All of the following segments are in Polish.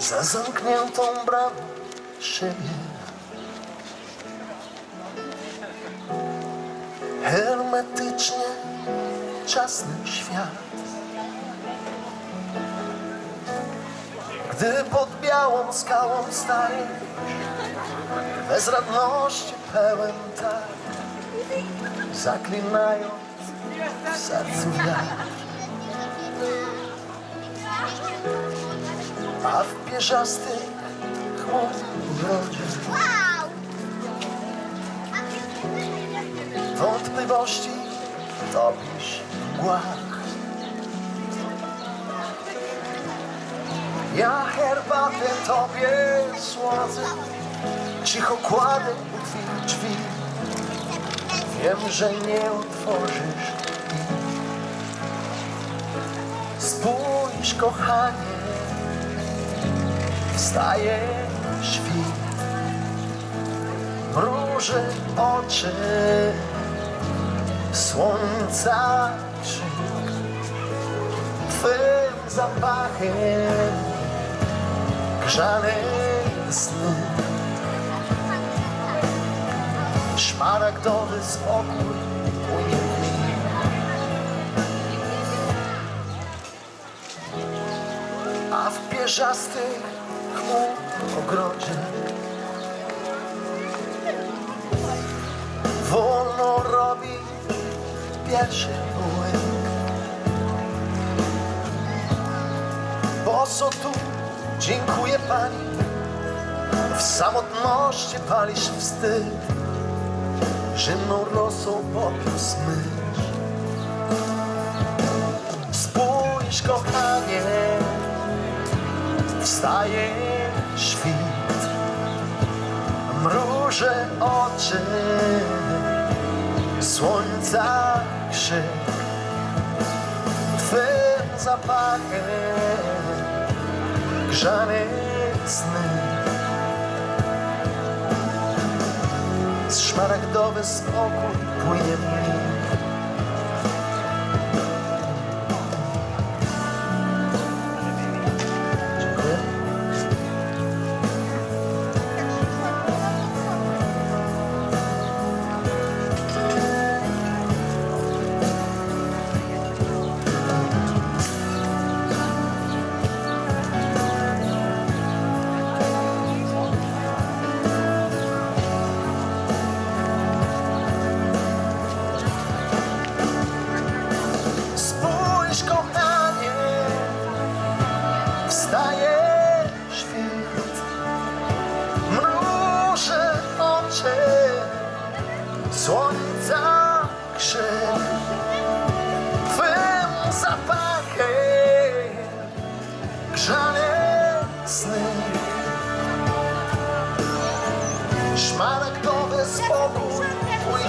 za zamkniętą bramą siebie. Hermetycznie czasny świat. Gdy pod białą skałą stajesz, bezradności pełen tak, zaklinając w sercu wiatr. A w pierzastych chmur urodzie Wow! wątpliwości topisz w mgłach. Ja herbatę tobie słodzę, cicho kładę u twych drzwi. Wiem, że nie otworzysz. Spójrz, kochanie, wstaje świt. Mruży oczy, słońca krzyk. Twym zapachem grzane sny. Szmaragdowy spokój. A w pierzastych wolno robi pierwszy błęd. Po co tu dziękuję Pani? W samotności palisz wstyd, zimną rosą popiół smycz. Spójrz kochanie, wstaje mruże oczy, słońca krzyk, Twym zapachem grzane sny. Szmaragdowy spokój płynie w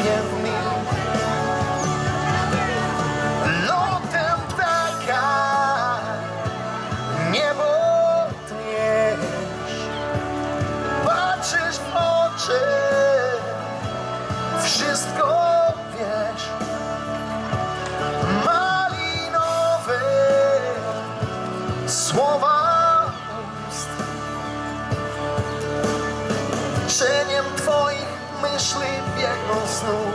w mi. Lotem ptaka niebo tniesz, w oczy, wszystko wiesz. Malinowe słowa ust, cieniem twoich ми йшли, б'єкно знов.